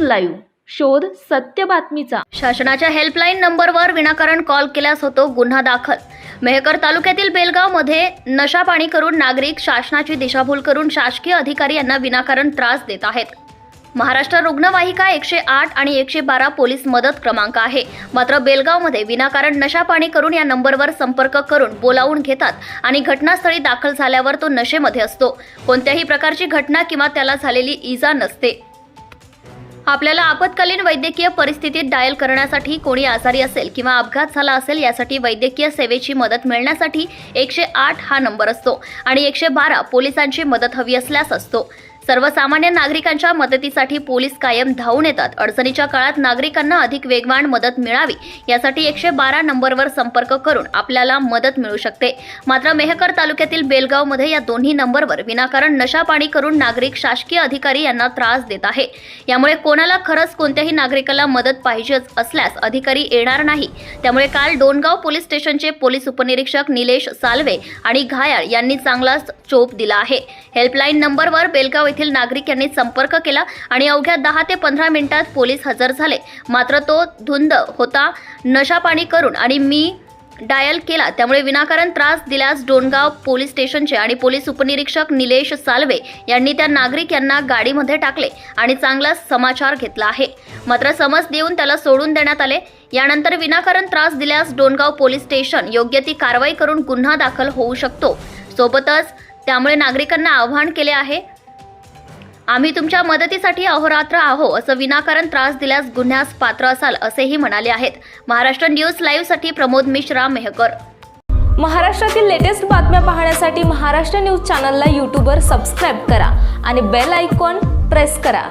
Live. शोध सत्य बातमीचा. शासनाच्या हेल्पलाईन नंबरवर विनाकारण कॉल केल्यास होतो गुन्हा दाखल. मेहकर तालुक्यातील बेलगावमध्ये नशा पाणी करून नागरिक शासनाची दिशाभूल करून शासकीय अधिकारी यांना विनाकारण त्रास देत आहेत. महाराष्ट्र रुग्णवाहिका एकशे आठ आणि एकशे बारा पोलीस मदत क्रमांक आहे. मात्र बेलगावमध्ये विनाकारण नशा पाणी करून या नंबरवर संपर्क करून बोलावून घेतात आणि घटनास्थळी दाखल झाल्यावर तो नशेमध्ये असतो. कोणत्याही प्रकारची घटना किंवा त्याला झालेली इजा नसते. आपल्याला आपत्कालीन वैद्यकीय परिस्थितीत डायल करण्यासाठी कोणी आजारी असेल किंवा अपघात झाला असेल यासाठी वैद्यकीय सेवेची मदत मिळण्यासाठी एकशे आठ हा नंबर असतो आणि एकशे बारा पोलिसांची मदत हवी असल्यास असतो. सर्वसामान्य नागरिकांच्या मदतीसाठी पोलीस कायम धावून येतात. अडचणीच्या काळात नागरिकांना अधिक वेगवान मदत मिळावी यासाठी एकशे बारा नंबरवर संपर्क करून आपल्याला मदत मिळू शकते. मात्र मेहकर तालुक्यातील बेलगावमध्ये या दोन्ही नंबरवर विनाकारण नशापाणी करून नागरिक शासकीय अधिकारी यांना त्रास देत आहे. यामुळे कोणाला खरंच कोणत्याही नागरिकाला मदत पाहिजेच असल्यास अधिकारी येणार नाही. त्यामुळे काल डोनगाव पोलीस स्टेशनचे पोलीस उपनिरीक्षक निलेश साल्वे आणि घायाळ यांनी चांगलाच चोप दिला आहे. हेल्पलाईन नंबरवर बेलगाव येथील नागरिक यांनी संपर्क केला आणि अवघ्या दहा ते पंधरा मिनिटात पोलीस हजर झाले. मात्र तो धुंद होता नशापाणी करून आणि मी डायल केला. त्यामुळे विनाकारण त्रास दिल्यास डोनगाव पोलीस स्टेशनचे आणि पोलीस उपनिरीक्षक निलेश साल्वे यांनी त्या नागरिक यांना गाडीमध्ये टाकले आणि चांगला समाचार घेतला आहे. मात्र समज देऊन त्याला सोडून देण्यात आले. यानंतर विनाकारण त्रास दिल्यास डोनगाव पोलीस स्टेशन योग्य ती कारवाई करून गुन्हा दाखल होऊ शकतो. सोबतच त्यामुळे नागरिकांना आवाहन केले आहे. आम्ही तुमच्या मदतीसाठी अहोरात्र आहो असं विनाकारण त्रास दिल्यास गुन्ह्यास पात्र असाल असेही म्हणाले आहेत. महाराष्ट्र न्यूज लाईव्हसाठी प्रमोद मिश्रा मेहकर. महाराष्ट्रातील लेटेस्ट बातम्या पाहण्यासाठी महाराष्ट्र न्यूज चॅनलला यूट्यूबवर सबस्क्राईब करा आणि बेल आयकॉन प्रेस करा.